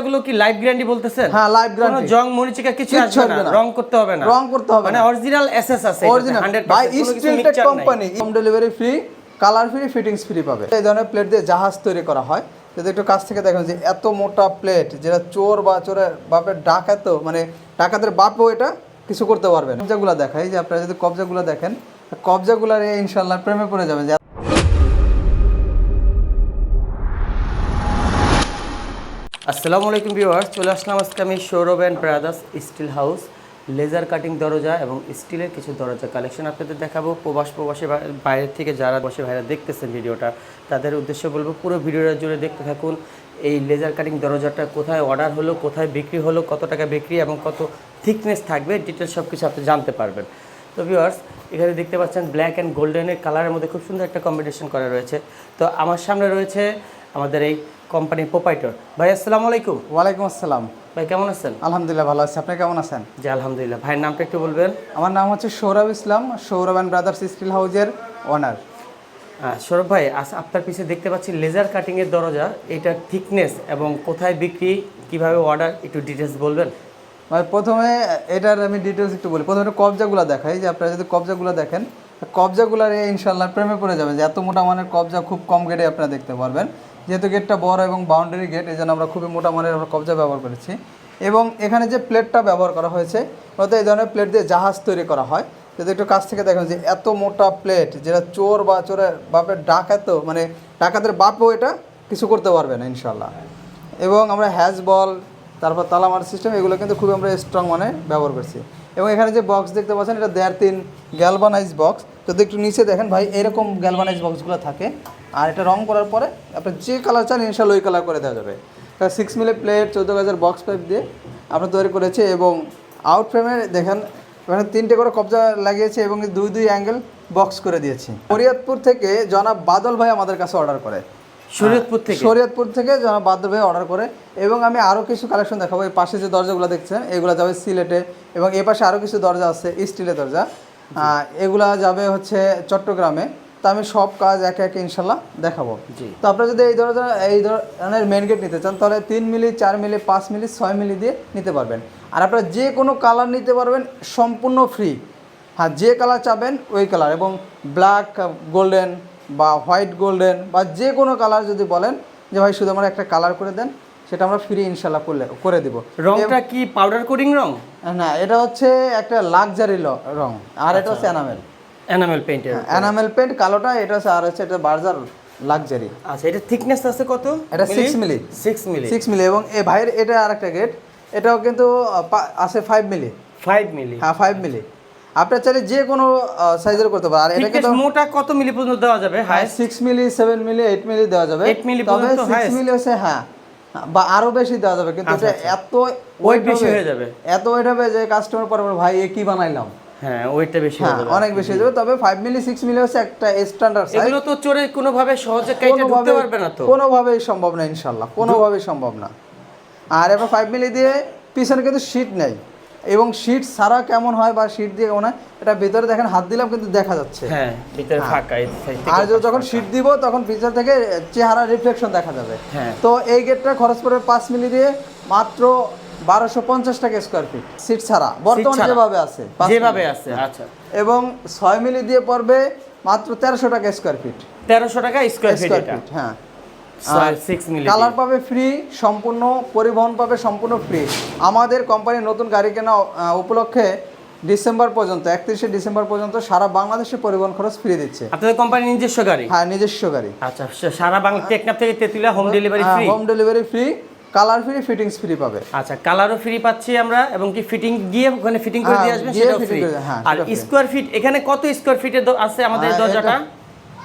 এগুলো কি life guarantee বলতেছেন? হ্যাঁ, guarantee। জং মরিচিকা কিছু আসবে না রং করতে হবে না। রং করতে হবে মানে অরিজিনাল এসএস আছে original by Steeltech company home delivery free colour free fittings free পাবে। এই ধরনের প্লেট দিয়ে জাহাজ তৈরি করা হয়। যদি একটু কাছ থেকে দেখেন যে এত মোটা প্লেট যেটা চোর বা চোরের বাপের ডাকাত মানে ডাকাতের বাপও এটা কিছু করতে পারবে না। কবজাগুলো দেখাই যে আপনারা যদি কবজাগুলো দেখেন কবজাগুলার ইনশাল্লাহ প্রেমে পড়ে যাবেন আসসালামু আলাইকুম ভিউয়ার্স, চলে আসলাম আজকে আমি Sourav and brothers steel house, laser cutting দরজা এবং স্টিলের কিছু দরজা কালেকশন আপনাদের দেখাবো। প্রবাস প্রবাসী বাইরের থেকে যারা বসে ভাইরা দেখতেছেন ভিডিওটা, তাদের উদ্দেশ্যে বলব পুরো ভিডিওটা জুড়ে দেখতে থাকুন। এই লেজার কাটিং দরজাটা কোথায় অর্ডার হলো, কোথায় বিক্রি হলো, কত টাকা বিক্রি এবং কত থিকনেস থাকবে ডিটেলস সব কিছু আপনি জানতে পারবেন। তো ভিউয়ার্স, এখানে দেখতে পাচ্ছেন ব্ল্যাক অ্যান্ড গোল্ডেনের কালারের মধ্যে খুব সুন্দর একটা কম্বিনেশন করা রয়েছে। তো আমার সামনে রয়েছে আমাদের এই কোম্পানির প্রোপাইটর ভাই আসসালামু আলাইকুম। ওয়ালাইকুম আসসালাম। ভাই কেমন আছেন? আলহামদুলিল্লাহ ভালো আছি। আপনি কেমন আছেন? জি আলহামদুলিল্লাহ। ভাইয়ের নামটা একটু বলবেন। আমার নাম হচ্ছে Sourav Islam Sourav and brothers steel হাউজের ওনার সৌরভ ভাই আপনার পিছে দেখতে পাচ্ছি লেজার কাটিংয়ের দরজা। এটার থিকনেস এবং কোথায় বিক্রি কীভাবে অর্ডার একটু ডিটেলস বলবেন? ভাই প্রথমে এটার আমি ডিটেলস একটু বলি। প্রথমে কবজাগুলো দেখাই। যে আপনারা যদি কবজাগুলো দেখেন কবজাগুলার ইনশাল্লাহ প্রেমে পড়ে যাবে যে এত মোটা মানের কবজা খুব কম গেটে আপনারা দেখতে পারবেন। যেহেতু গেটটা বড় এবং বাউন্ডারি গেট এই জন্য আমরা খুবই মোটা মানের আমরা কবজা ব্যবহার করেছি। এবং এখানে যে প্লেটটা ব্যবহার করা হয়েছে, ওতে এই ধরনের প্লেট দিয়ে জাহাজ তৈরি করা হয়। যদি একটু কাছ থেকে দেখেন যে এত মোটা প্লেট যেটা চোর বা চোরের বাপের ডাকাত মানে ডাকাতের বাপও এটা কিছু করতে পারবে না ইনশাল্লাহ এবং আমরা হ্যাজ বল তারপর তালামার সিস্টেম এগুলো কিন্তু খুবই আমরা স্ট্রং মানে ব্যবহার করছি। এবং এখানে যে বক্স দেখতে পাচ্ছেন, এটা দেড় তিন গ্যালভানাইজ বক্স যদি একটু নিচে দেখেন ভাই, এরকম গ্যালভানাইজ বক্সগুলো থাকে। আর এটা রং করার পরে আপনি যে কালার চান ইনশাল্লাহ ওই কালার করে দেওয়া যাবে। এটা সিক্স মিলে প্লেট চোদ্দ গাছের বক্স পাইপ দিয়ে আমরা তৈরি করেছি এবং আউট ফ্রেমে দেখেন, এখানে তিনটে করে কবজা লাগিয়েছে এবং দুই দুই অ্যাঙ্গেল বক্স করে দিয়েছি। ফরিয়াদপুর থেকে জনাব বাদল ভাই আমাদের কাছে অর্ডার করে। শরীয়তপুর থেকে? শরীয়তপুর থেকে বাদ্য ভাই অর্ডার করে। এবং আমি আরও কিছু কালেকশন দেখাবো। এই পাশে যে দরজাগুলো দেখছেন এগুলো যাবে সিলেটে এবং এ পাশে আরও কিছু দরজা আছে স্টিলের দরজা। এগুলা যাবে হচ্ছে চট্টগ্রামে। তো আমি সব কাজ একে একে ইনশাল্লাহ দেখাবো। তো আপনারা যদি এই ধরনের এই ধরনের মেন গেট নিতে চান তাহলে তিন মিলি চার মিলি পাঁচ মিলি ছয় মিলি দিয়ে নিতে পারবেন। আর আপনারা যে কোনো কালার নিতে পারবেন সম্পূর্ণ ফ্রি হ্যাঁ যে কালার চাবেন ওই কালার এবং ব্ল্যাক গোল্ডেন বা হোয়াইট গোল্ডেন বা যে কোনো কালার যদি বলেন যে ভাই শুধু আমার একটা কালার করে দেন সেটা আমরা ফ্রি ইনশাল্লাহ করলে করে দিব। রংটা কি পাউডার কোডিং রং? না এটা হচ্ছে একটা লাক্সারি রং আর এটা হচ্ছে এনামেল এনামেল পেইন্টের এনামেল পেন্ট কালোটা এটা হচ্ছে আর হচ্ছে এটা বার্জার লাক্সারি আচ্ছা এটা থিকনেস আছে কত? এটা six milli. Six milli. Six milli এবং এ ভাইয়ের এটা আর একটা গেট এটাও কিন্তু আছে ফাইভ মিলি। Five milli. হ্যাঁ ফাইভ মিলি। আপনার চাইলে যে কোনো সাইজের করতে পারেন। আর এটা কিন্তু মোটা কত মিলি পর্যন্ত দেওয়া যাবে? High six milli seven milli eight milli দেওয়া যাবে। 8 মিলি পর্যন্ত সিক্স highest? মিলি হচ্ছে হ্যাঁ বা আরও বেশি দেওয়া যাবে। কিন্তু আচ্ছা, এটা এত ওয়েট বেশি হয়ে যাবে। এত ওয়েট হবে যে কাস্টমার পরে ভাই এ কি বানাইলাম? হ্যাঁ ওইটা বেশি হ্যাঁ হয়ে যাবে। অনেক বেশি হয়ে যাবে। তবে ফাইভ মিলি সিক্স মিলি হচ্ছে একটা স্ট্যান্ডার্ড সাইজ এগুলো তো চোরে কোনোভাবে সহজে কাইটে ঢুকতে পারবে না তো। কোনোভাবেই সম্ভব না ইনশাল্লাহ। কোনোভাবেই সম্ভব না। আর এবার ফাইভ মিলি দিয়ে পিছনে কিন্তু শীট নেই। এবং শীট ছাড়া কেমন হয় বা শীট দিয়ে কেমন হয় এটা ভিতরে দেখেন হাত দিলাম কিন্তু দেখা যাচ্ছে। হ্যাঁ ভিতরে ফাঁকা থেকে আর যখন শীট দিব তখন পিছন থেকে চেহারা রিফ্লেকশন দেখা যাবে। হ্যাঁ। তো এই গেটটা খরচ পড়বে পাঁচ মিলি দিয়ে মাত্র বারোশো পঞ্চাশ টাকা স্কোয়ার ফিট সিট ছাড়া। বর্তমানে যেভাবে আছে যেভাবে আছে আচ্ছা। এবং ছয় মিলি দিয়ে পড়বে মাত্র তেরোশো টাকা স্কোয়ার ফিট তেরোশো টাকা স্কোয়ার ফিট হ্যাঁ। কালার পাবে ফ্রি সম্পূর্ণ পরিবহন পাবে সম্পূর্ণ ফ্রি আমাদের কোম্পানির নতুন গাড়ি কেনা উপলক্ষে ডিসেম্বর পর্যন্ত একত্রিশে ডিসেম্বর পর্যন্ত সারা বাংলাদেশে পরিবহন খরচ ফ্রি দিচ্ছে। আপনাদের কোম্পানির নিজস্ব গাড়ি? হ্যাঁ নিজস্ব গাড়ি। আচ্ছা সারা বাংলা টেকনাফ থেকে Tetulia home delivery free home delivery free colour free fittings free পাবে। আচ্ছা কালারও ফ্রি পাচ্ছি আমরা এবং কি ফিটিং গিয়ে ওখানে ফিটিং করে হ্যাঁ, দিয়ে আসবেন সেটাও ফ্রি হ্যাঁ, আর স্কোয়ার ফিট এখানে কত স্কোয়ার ফিটের আছে আমাদের হ্যাঁ, দরজাটা?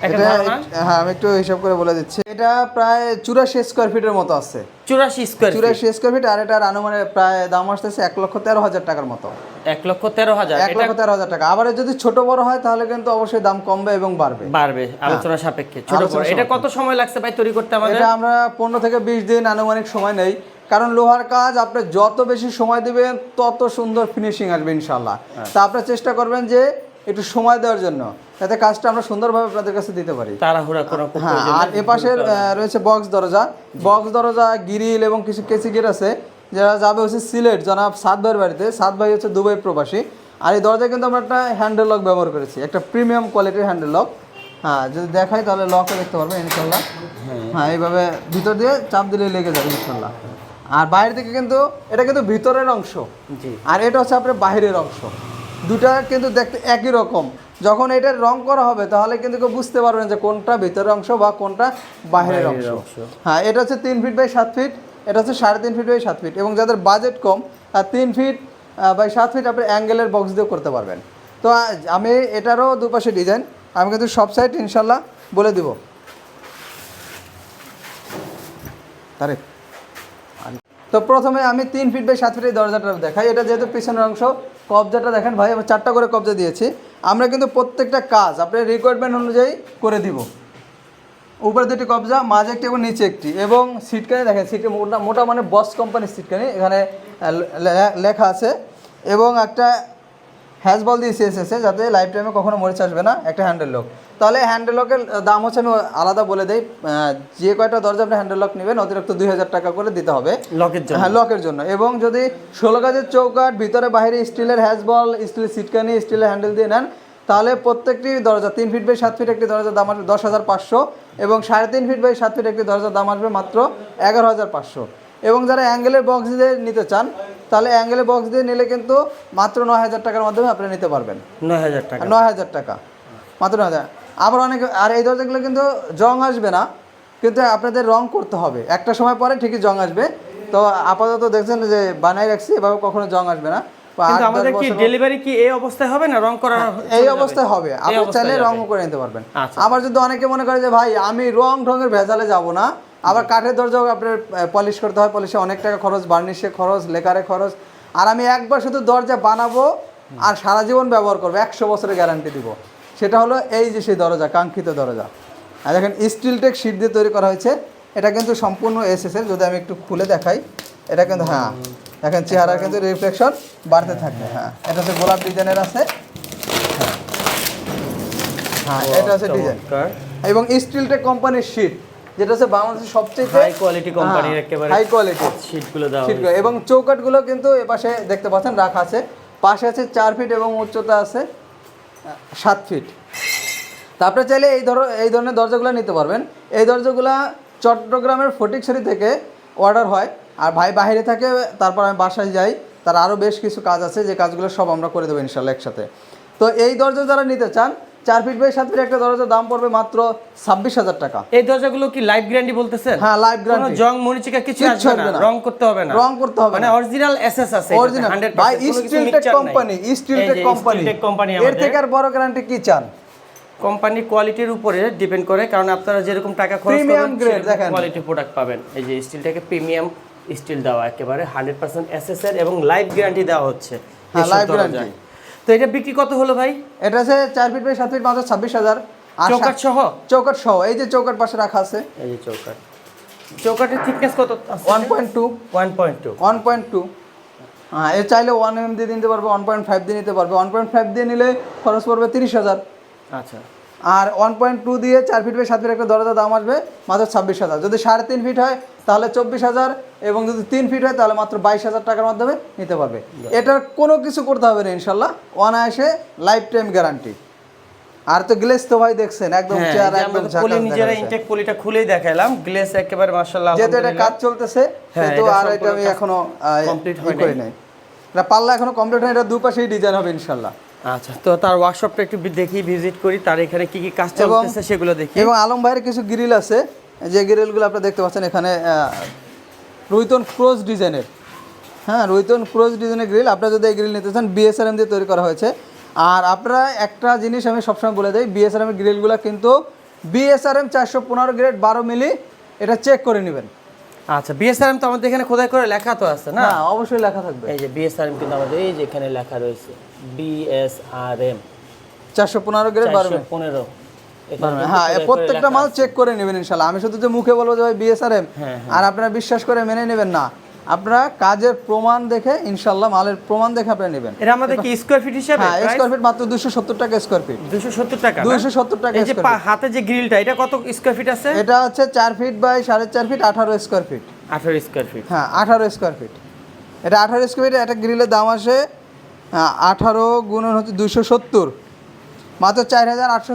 এটা- হ্যাঁ আমি একটু হিসাব করে বলে দিচ্ছি। এটা প্রায় চুরাশি স্কোয়ার ফিটের মতো আছে। চুরাশি স্কোয়ার চুরাশি স্কোয়ার ফিট আর এটার আনুমানে প্রায় দাম আসতেছে এক লক্ষ তেরো হাজার টাকার মতো। এক লক্ষ তেরো হাজার। এক লক্ষ তেরো হাজার টাকা। আবার যদি ছোট বড় হয় তাহলে কিন্তু অবশ্যই দাম কমবে এবং বাড়বে। বাড়বে আলোচনা সাপেক্ষে। ছোট বড়। এটা কত সময় লাগছে ভাই তৈরি করতে আমাদের? এটা আমরা পনেরো থেকে বিশ দিন আনুমানিক সময় নেই। কারণ লোহার কাজ আপনি যত বেশি সময় দিবেন তত সুন্দর ফিনিশিং আসবে ইনশাল্লাহ তা আপনার চেষ্টা করবেন যে একটু সময় দেওয়ার জন্য। যাতে কাজটা আমরা সুন্দরভাবে আপনাদের কাছে দিতে পারি। তাড়াহুড়া খুব হ্যাঁ আর। এ আহ, রয়েছে বক্স দরজা। বক্স দরজা গিরিল এবং কিছু কেসি গেট আছে যারা যাবে হচ্ছে সিলেট জনাব সাত ভাইয়ের বাড়িতে। সাত ভাই হচ্ছে দুবাই প্রবাসী। আর এই দরজায় কিন্তু আমরা একটা হ্যান্ডেল লক ব্যবহার করেছি একটা প্রিমিয়াম কোয়ালিটির হ্যান্ডেল লক। হ্যাঁ যদি দেখাই তাহলে লকও দেখতে পারবেন ইনশাল্লাহ হ্যাঁ। এইভাবে ভিতর দিয়ে চাপ দিলে লেগে যাবে ইনশাল্লাহ আর বাইরে থেকে কিন্তু এটা কিন্তু ভিতরের অংশ। আর এটা হচ্ছে আপনার বাইরের অংশ। দুটা কিন্তু দেখতে একই রকম। যখন এটার রং করা হবে তাহলে কিন্তু কেউ বুঝতে পারবেন যে কোনটা ভিতরের অংশ বা কোনটা বাইরের অংশ। হ্যাঁ এটা হচ্ছে তিন ফিট বাই সাত ফিট এটা হচ্ছে সাড়ে তিন ফিট বাই সাত ফিট এবং যাদের বাজেট কম আর তিন ফিট বাই সাত ফিট আপনি অ্যাঙ্গেলের বক্স দিয়েও করতে পারবেন। তো আমি এটারও দুপাশে ডিজাইন আমি কিন্তু সব সাইড ইনশাল্লাহ বলে দিব। তারেক তো প্রথমে আমি তিন ফিট বাই সাত ফিটের দরজাটা দেখাই। এটা যেহেতু পিছনের অংশ কবজাটা দেখেন ভাই আমি চারটা করে কবজা দিয়েছি। আমরা কিন্তু প্রত্যেকটা কাজ আপনার রিকোয়ারমেন্ট অনুযায়ী করে দিব। উপরে দুটি কবজা, মাঝে একটি এবং নিচে একটি। এবং সিটকানি দেখেন সিটে মোটা মোটা মানে বস কোম্পানির সিটকানি। এখানে লেখা আছে। এবং একটা হ্যাজ বল দিয়ে এসেছে যাতে লাইফ টাইমে কখনো মরিচ আসবে না একটা হ্যান্ডেল লক তাহলে হ্যান্ডেল লকের দাম হচ্ছে আমি আলাদা বলে দিই যে কয়টা দরজা আপনি হ্যান্ডেল লক নেবেন অতিরিক্ত দুই হাজার টাকা করে দিতে হবে। লকের জন্য। হ্যাঁ লকের জন্য। এবং যদি ষোলো গাছের চৌকাঠ ভিতরে বাইরে স্টিলের হ্যাজবল স্টিলের সিটকানি স্টিলের হ্যান্ডেল দিয়ে নেন তাহলে প্রত্যেকটি দরজা তিন ফিট বাই সাত ফিট একটি দরজার দাম আসবে দশ হাজার পাঁচশো এবং সাড়ে তিন ফিট বাই সাত ফিট একটি দরজার দাম আসবে মাত্র এগারো হাজার পাঁচশো। এবং যারা অ্যাঙ্গেলের বক্স দিয়ে নিতে চান তাহলে অ্যাঙ্গেলের বক্স দিয়ে নিলে কিন্তু মাত্র নয় হাজার টাকার মাধ্যমে আপনি নিতে পারবেন। নয় হাজার টাকা। নয় হাজার টাকা। মাত্র নয় হাজার। আবার অনেকে আর এই দরজাগুলো কিন্তু জং আসবে না কিন্তু আপনাদের রং করতে হবে। একটা সময় পরে ঠিকই জং আসবে। তো আপাতত দেখছেন যে বানাই রাখছি এভাবে কখনো জং আসবে না। কিন্তু আমাদের কি ডেলিভারি কি এই অবস্থায় হবে না রং করা এই অবস্থায় হবে। আপনি চাইলে রং করে নিতে পারবেন। আচ্ছা। আবার যদি অনেকে মনে করে যে ভাই আমি রং ঢঙের ভেজালে যাব না। আবার কাঠের দরজাও আপনার পলিশ করতে হয় পলিশে অনেক টাকা খরচ বার্নিশে খরচ লেকারে খরচ। আর আমি একবার শুধু দরজা বানাবো আর সারা জীবন ব্যবহার করব একশো বছরের গ্যারান্টি দিব। সেটা হলো এই যে সেই দরজা কাঙ্ক্ষিত দরজা। আর দেখেন স্টিল টেক শিট দিয়ে তৈরি করা হয়েছে। এটা কিন্তু সম্পূর্ণ এসএস এর যদি আমি একটু খুলে দেখাই এটা কিন্তু হ্যাঁ দেখেন চেহারা কিন্তু রিফ্লেকশন বাড়তে থাকে হ্যাঁ। এটা হচ্ছে গোলাপ ডিজাইনের আছে। হ্যাঁ এটা হচ্ছে ডিজাইন। এবং স্টিল টেক কোম্পানির শিট যেটা হচ্ছে বাংলাদেশের সবচেয়ে হাই কোয়ালিটি কোম্পানির একেবারে হাই কোয়ালিটি শীটগুলো দেওয়া শিটগুলো এবং চৌকাটগুলো কিন্তু এপাশে দেখতে পাচ্ছেন রাখা আছে। পাশে আছে চার ফিট এবং উচ্চতা আছে সাত ফিট তারপরে চাইলে এই ধরো এই ধরনের দরজাগুলো নিতে পারবেন। এই দরজাগুলো চট্টগ্রামের ফটিকছড়ি থেকে অর্ডার হয়। আর ভাই বাইরে থাকে তারপর আমি বাসায় যাই। তার আরও বেশ কিছু কাজ আছে যে কাজগুলো সব আমরা করে দেবো ইনশাল্লাহ একসাথে। তো এই দরজা যারা নিতে চান চার ফিট বাই সাত ফিট একটা দরজার দাম পড়বে মাত্র ছাব্বিশ হাজার টাকা। এই দরজাগুলো কি লাইফ গ্যারান্টি বলতেছেন? হ্যাঁ লাইফ গ্যারান্টি জং মরিচিকা কিছু আসবে না রং করতে হবে না। রং করতে হবে মানে অরিজিনাল এসএস আছে অরিজিনাল ভাই steel tech company steel tech company company এর থেকে আর বড় গ্যারান্টি কি চান? কোম্পানি কোয়ালিটির উপরে ডিপেন্ড করে কারণ আপনারা যেরকম টাকা খরচ করবেন grade, দেখেন। কোয়ালিটি প্রোডাক্ট পাবেন। এই যে স্টিলটাকে প্রিমিয়াম স্টিল দেওয়া একেবারে হান্ড্রেড পার্সেন্ট এসএস এর এবং লাইফ গ্যারান্টি দেওয়া হচ্ছে। হ্যাঁ, দরজায়। guarantee। তো এটা বিক্রি কত হলো ভাই? এটা আছে চার ফিট বাই সাত ফিট মাত্র ছাব্বিশ হাজার। আর চৌকাট সহ? চৌকাট সহ এই যে চৌকাট পাশে রাখা আছে। এই যে চৌকাট চৌকাটের থিকনেস কত? One point two. One point two. One point two. হ্যাঁ এ চাইলে ওয়ান এম দিয়ে নিতে পারবে ওয়ান পয়েন্ট ফাইভ দিয়ে নিতে পারবে। ওয়ান পয়েন্ট ফাইভ দিয়ে নিলে খরচ পড়বে তিরিশ হাজার। আচ্ছা। আর ওয়ান পয়েন্ট টু দিয়ে চার ফিট বাই সাত ফিট একটা দরজা দাম আসবে মাত্র ছাব্বিশ হাজার। যদি সাড়ে তিন ফিট হয় তাহলে চব্বিশ হাজার। এবং যদি তিন ফিট হয় তাহলে মাত্র বাইশ হাজার টাকার মাধ্যমে নিতে পারবে। এটার কোনো কিছু করতে হবে না ইনশাল্লাহ। অনায়াসে লাইফ টাইম গ্যারান্টি আর তো গ্লেস তো ভাই দেখছেন একদম হ্যাঁ, চেয়ার একদম আমরা পলি নিজেরা ইনটেক পলিটা খুলেই দেখাইলাম গ্লেস একেবারে মাশাআল্লাহ যেহেতু এটা কাজ চলতেছে হ্যাঁ, এটা আর এটা আমি এখনও কমপ্লিট হয় করি নাই। এটা পাল্লা এখনও কমপ্লিট হয় এটা দুপাশেই ডিজাইন হবে ইনশাল্লাহ আচ্ছা তো তার ওয়ার্কশপটা একটু দেখি ভিজিট করি তার এখানে কি কি কাজ চলতেছে সেগুলো দেখি। এবং আলম ভাইয়ের কিছু গ্রিল আছে যে গ্রিলগুলো আপনারা দেখতে পাচ্ছেন এখানে রুইতন ক্রোজ ডিজাইনের। হ্যাঁ রুইতন ক্রোজ ডিজাইনের গ্রিল। আপনারা যদি এই গ্রিল নিতে চান বিএসআরএম দিয়ে তৈরি করা হয়েছে। আর আপনারা একটা জিনিস আমি সবসময় বলে দিই বিএসআরএম এর গ্রিলগুলো কিন্তু বিএসআরএম চারশো পনেরো গ্রেড বারো মিলি এটা চেক করে নেবেন। আচ্ছা বিএসআরএম তো আমাদের এখানে খোদাই করে লেখা তো আছে না? অবশ্যই লেখা থাকবে। এই যে বিএসআরএম কিন্তু আমাদের এই যে এখানে লেখা রয়েছে বিএসআরএম চারশো পনেরো গ্রেড বারো মিলি। পনেরো। হ্যাঁ প্রত্যেকটা মাল চেক করে নেবেন ইনশাল্লাহ। আমি শুধু যে মুখে বলব যে ভাই বিএসআরএম হ্যাঁ, আর আপনারা বিশ্বাস করে মেনে নেবেন না। আপনারা কাজের প্রমাণ দেখে ইনশাল্লাহ মালের প্রমাণ দেখে আপনারা নেবেন। এটা আমাদের কি স্কোয়ার ফিট হিসাবে? হ্যাঁ স্কোয়ার ফিট মাত্র দুশো সত্তর টাকা স্কোয়ার ফিট দুশো সত্তর টাকা না? 270 টাকা এই যে হাতে যে গ্রিলটা এটা কত স্কোয়ার ফিট আছে? এটা হচ্ছে চার ফিট বাই সাড়ে চার ফিট আঠারো স্কোয়ার ফিট আঠারো স্কোয়ার ফিট হ্যাঁ আঠারো স্কোয়ার ফিট এটা আঠারো স্কোয়ার ফিট একটা গ্রিলের দাম আসে আঠারো গুণন হচ্ছে দুশো সত্তর। মাত্র চার হাজার আটশো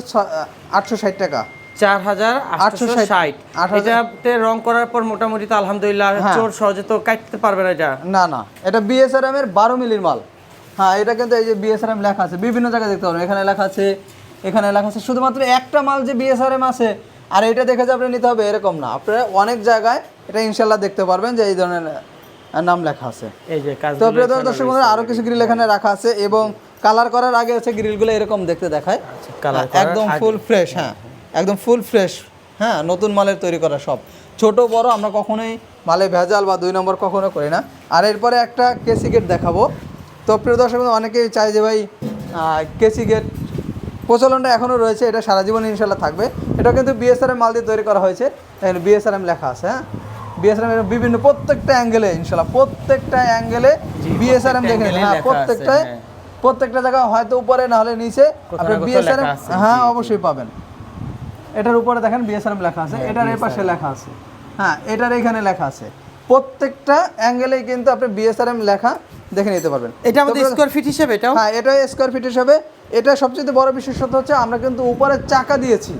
আটশো ষাট টাকা। চার হাজার আটশো 860 ষাট এটাতে রং করার পর মোটামুটি তো আলহামদুলিল্লাহ হ্যাঁ। চোর সহজে তো কাটতে পারবে না এটা। না না। এটা বিএসআরএম এর বারো মিলির মাল। হ্যাঁ এটা কিন্তু এই যে বিএসআরএম লেখা আছে বিভিন্ন জায়গায় দেখতে পাবেন এখানে লেখা আছে এখানে লেখা আছে শুধুমাত্র একটা মাল যে বিএসআরএম আছে আর এটা দেখে যে আপনি নিতে হবে এরকম না। আপনারা অনেক জায়গায় এটা ইনশাল্লাহ দেখতে পারবেন যে এই ধরনের নাম লেখা আছে। এই যে তো প্রিয় দর্শক বন্ধুরা আরও কিছু গ্রিল এখানে রাখা আছে এবং কালার করার আগে হচ্ছে গ্রিলগুলো এরকম দেখতে দেখায়। হ্যাঁ, একদম ফুল ফ্রেশ হ্যাঁ। একদম ফুল ফ্রেশ হ্যাঁ নতুন মালের তৈরি করা সব। ছোট বড় আমরা কখনোই মালে ভেজাল বা দুই নম্বর কখনো করি না। আর এরপরে একটা কেসি গেট দেখাবো। তো প্রিয় দর্শক অনেকেই চায় যে ভাই কেসি গেট প্রচলনটা এখনও রয়েছে এটা সারা জীবন ইনশাল্লাহ থাকবে। এটা কিন্তু বিএসআরএম মাল দিয়ে তৈরি করা হয়েছে। এখানে বিএসআরএম লেখা আছে হ্যাঁ। বিএসআরএম বিভিন্ন প্রত্যেকটা অ্যাঙ্গেলে ইনশাল্লাহ প্রত্যেকটা অ্যাঙ্গেলে বিএসআরএম দেখে হ্যাঁ প্রত্যেকটায় হ্যাঁ। প্রত্যেকটা জায়গা হয়তো উপরে না হলে নিচে আপনি আছে, হ্যাঁ। অবশ্যই পাবেন। এটার উপরে দেখেন বিএসআরএম লেখা আছে হ্যাঁ, এটার এই পাশে লেখা আছে। হ্যাঁ এটার এখানে লেখা আছে। প্রত্যেকটা অ্যাঙ্গেলেই কিন্তু আপনি বিএসআরএম লেখা দেখে নিতে পারবেন। এটা আমাদের স্কোয়ার ফিট হিসেবে এটা হ্যাঁ এটা স্কোয়ার ফিট হিসেবে। এটা সবচেয়ে বড় বিশেষত্ব হচ্ছে আমরা কিন্তু উপরে চাকা দিয়েছি।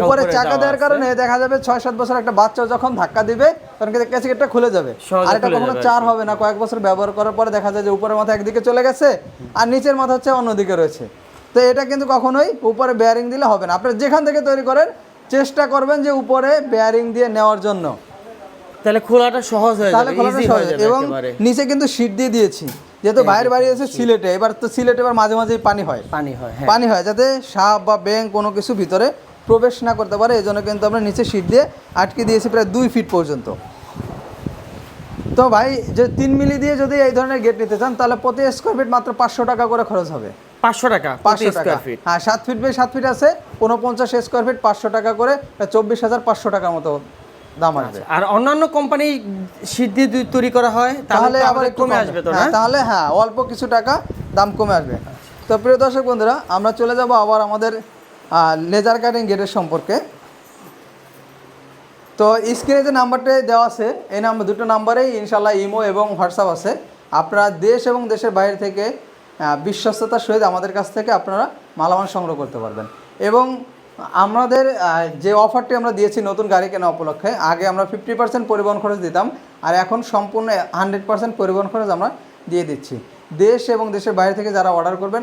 উপরে চাকা দেওয়ার কারণে দেখা যাবে ছয় সাত বছর একটা বাচ্চা যখন ধাক্কা দিবে তখন কিন্তু ক্যাসিকেটটা খুলে যাবে। আর এটা কখনো চার হবে না কয়েক বছর ব্যবহার করার পরে দেখা যায় যে উপরের মাথা একদিকে চলে গেছে আর নিচের মাথা হচ্ছে অন্যদিকে রয়েছে। তো এটা কিন্তু কখনোই উপরে বেয়ারিং দিলে হবে না। আপনি যেখান থেকে তৈরি করেন চেষ্টা করবেন যে উপরে বেয়ারিং দিয়ে নেওয়ার জন্য। তাহলে খোলাটা সহজ হয়ে তাহলে খোলাটা সহজ এবং নিচে কিন্তু শীট দিয়ে দিয়েছি। যেহেতু বাইরের বাড়ি আছে সিলেটে এবার তো সিলেটে এবার মাঝে মাঝেই পানি হয়। পানি হয় হ্যাঁ। পানি হয় যাতে সাপ বা ব্যাং কোনো কিছু ভিতরে প্রবেশ না করতে পারে এই জন্য কিন্তু আমরা নিচে শীট দিয়ে আটকে দিয়েছি প্রায় দুই ফিট পর্যন্ত। তো ভাই যে তিন মিলি দিয়ে যদি এই ধরনের গেট নিতে চান তাহলে প্রতি স্কোয়ার ফিট মাত্র পাঁচশো টাকা করে খরচ হবে। পাঁচশো টাকা পাঁচশো টাকা। স্কোয়ার ফিট হ্যাঁ সাত ফিট বাই সাত ফিট আছে উনপঞ্চাশ স্কোয়ার ফিট পাঁচশো টাকা করে চব্বিশ হাজার পাঁচশো টাকার মতো দাম আসবে। আর অন্যান্য কোম্পানি শীত দিয়ে তৈরি করা হয় তাহলে আবার কমে আসবে তো হ্যাঁ, তাহলে হ্যাঁ অল্প কিছু টাকা দাম কমে আসবে। তো প্রিয় দর্শক বন্ধুরা আমরা চলে যাব আবার আমাদের লেজার কাটিং গেটের সম্পর্কে। তো স্ক্রিনে যে নাম্বারটা দেওয়া আছে, এই নাম্বার দুটো নাম্বারেই ইনশাল্লাহ ইমো এবং হোয়াটসঅ্যাপ আছে। আপনারা দেশ এবং দেশের বাইরে থেকে বিশ্বস্ততার সহিত আমাদের কাছ থেকে আপনারা মালামাল সংগ্রহ করতে পারবেন। এবং আমাদের যে অফারটি আমরা দিয়েছি নতুন গাড়ি কেনা উপলক্ষে, আগে আমরা ফিফটি পার্সেন্ট পরিবহন খরচ দিতাম, আর এখন সম্পূর্ণ হান্ড্রেড পার্সেন্ট পরিবহন খরচ আমরা দিয়ে দিচ্ছি। দেশ এবং দেশের বাইরে থেকে যারা অর্ডার করবেন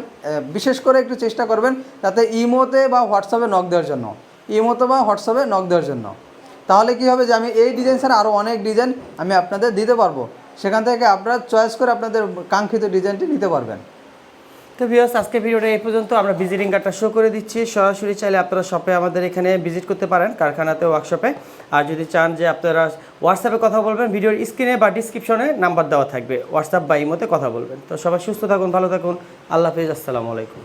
বিশেষ করে একটু চেষ্টা করবেন তাতে ইমোতে বা হোয়াটসঅ্যাপে নক দেওয়ার জন্য। ইমোতে বা হোয়াটসঅ্যাপে নক দেওয়ার জন্য। তাহলে কি হবে যে আমি এই ডিজাইন ছাড়া আরও অনেক ডিজাইন আমি আপনাদের দিতে পারব। সেখান থেকে আপনারা চয়েস করে আপনাদের কাঙ্ক্ষিত ডিজাইনটি নিতে পারবেন। তো ভিউয়ার্স আজকে ভিডিওটা এই পর্যন্ত। আমরা ভিজিটিং কার্ডটা শো করে দিচ্ছি। সরাসরি চাইলে আপনারা শপে আমাদের এখানে ভিজিট করতে পারেন কারখানাতে ওয়ার্কশপে আর যদি চান যে আপনারা হোয়াটসঅ্যাপে কথা বলবেন, ভিডিওর স্ক্রিনে বা ডিসক্রিপশনে নাম্বার দেওয়া থাকবে। হোয়াটসঅ্যাপ বা ইমোতে কথা বলবেন। তো সবাই সুস্থ থাকুন, ভালো থাকুন। আল্লাহ হাফিজ, আসসালামু আলাইকুম।